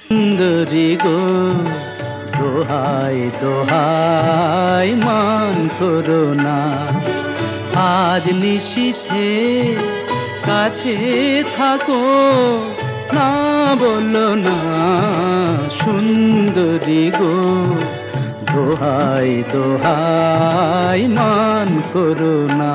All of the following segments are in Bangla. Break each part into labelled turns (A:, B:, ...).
A: সুন্দরী গো, দোহাই দোহাই, মান করো না। আজ নিশীথে কাছে থাকো, না বলো না, সুন্দরী গো, দোহাই দোহাই, মান করো না।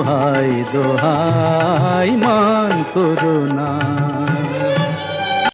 A: দোহাই দোহাই মান করো না।